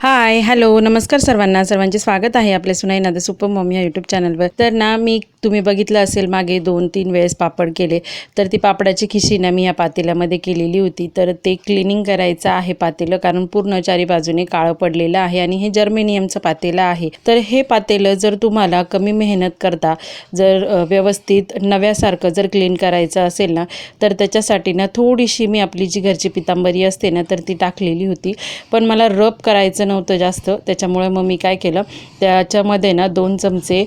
Hi hello नमस्कार सर्वांना. सर्वांचे स्वागत आहे आपल्या सुनाई नाद सुपर मॉम या यूट्यूब चॅनलवर तर ना मी तुम्ही बघितलं असेल मागे दोन तीन वेळेस पापड केले. तर ती पापडाची खिशी ना मी या पातेल्यामध्ये केलेली होती. तर ते क्लिनिंग करायचं आहे पातेलं कारण पूर्ण चारी बाजूने काळं पडलेलं आहे आणि हे जर्मेनियमचं पातेलं आहे. तर हे पातेलं जर तुम्हाला कमी मेहनत करता जर व्यवस्थित नव्यासारखं जर क्लीन करायचं असेल ना तर त्याच्यासाठी ना थोडीशी मी आपली जी घरची पितांबरी असते ना तर ती टाकलेली होती. पण मला रब करायचं नव्हतं जास्त. त्याच्यामुळे मग मी काय केलं त्याच्यामध्ये ना दोन चमचे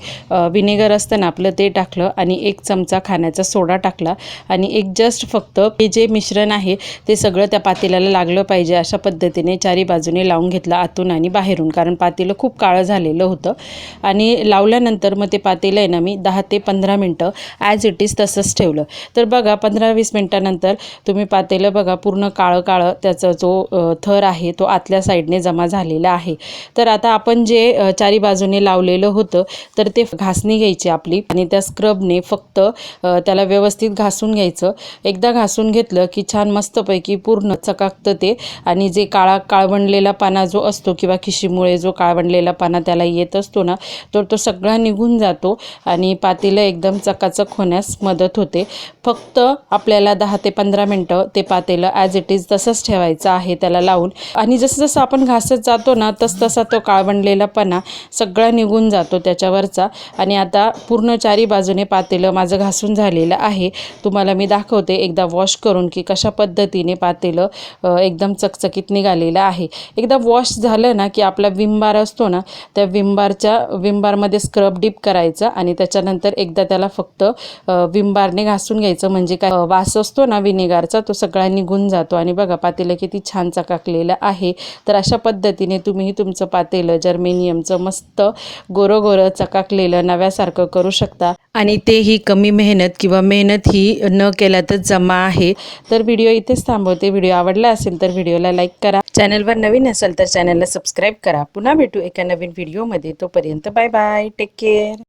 विनेगर असतं ना आपलं ते टाकलं आणि एक चमचा खाण्याचा सोडा टाकला. आणि एक जस्ट फक्त हे जे मिश्रण आहे ते सगळं त्या पातेल्याला लागलं पाहिजे अशा पद्धतीने चारी बाजूने लावून घेतलं आतून आणि बाहेरून कारण पातेलं खूप काळं झालेलं होतं. आणि लावल्यानंतर मग ते पातेलं आहे ना मी दहा ते पंधरा मिनटं ॲज इट इज तसंच ठेवलं. तर बघा पंधरा वीस मिनटानंतर तुम्ही पातेलं बघा पूर्ण काळं काळं त्याचा जो थर आहे तो आतल्या साईडने जमा झालेला आहे. तर आता आपण जे चारी बाजूने लावलेलं होतं तर ते घासणी घ्यायची आपली आणि त्या स्क्रबने फक्त त्याला व्यवस्थित घासून घ्यायचं. एकदा घासून घेतलं की छान मस्तपैकी पूर्ण चकाकतं ते आणि जे काळा काळवंडलेला पाना जो असतो किंवा खिशीमुळे जो काळवंडलेला पाना त्याला येत असतो ना तर तो सगळा निघून जातो आणि पातेलं एकदम चकाचक होण्यास मदत होते. फक्त आपल्याला दहा ते पंधरा मिनटं ते पातेलं ॲज इट इज तसंच ठेवायचं आहे त्याला लावून. आणि जसं जसं आपण घासत जातो ना तस तसा तो काळवंडलेला पणा सगळा निघून जातो त्याच्यावरचा. आणि आता पूर्ण चारी बाजूने पातेलं माझं घासून झालेलं आहे. तुम्हाला मी दाखवते एकदा वॉश करून की कशा पद्धतीने पातेलं एकदम चकचकीत निघालेलं आहे. एकदा वॉश झालं ना की आपला विमबार असतो ना त्या विमबारच्या विमबारमध्ये स्क्रब डीप करायचं आणि त्याच्यानंतर एकदा त्याला फक्त विमबारने घासून घ्यायचं. म्हणजे काय वास असतो ना विनेगारचा तो सगळा निघून जातो. आणि बघा पातेलं किती छान चकाकलेलं आहे. तर अशा पद्धतीने तुम्ही तुमचं पातेलं जर्मेनियमचं मस्त गोरं गोरं चकाकलेलं नव्यासारखं करू शकता. आणि तेही कमी मेहनत किंवा मेहनत ही न केल्यातच जमा आहे. तर व्हिडिओ इथेच थांबवते. व्हिडिओ आवडला असेल तर व्हिडिओला लाईक करा. चॅनलवर नवीन असेल तर चॅनलला सबस्क्राईब करा. पुन्हा भेटू एका नवीन व्हिडिओमध्ये. तोपर्यंत बाय बाय. Take care.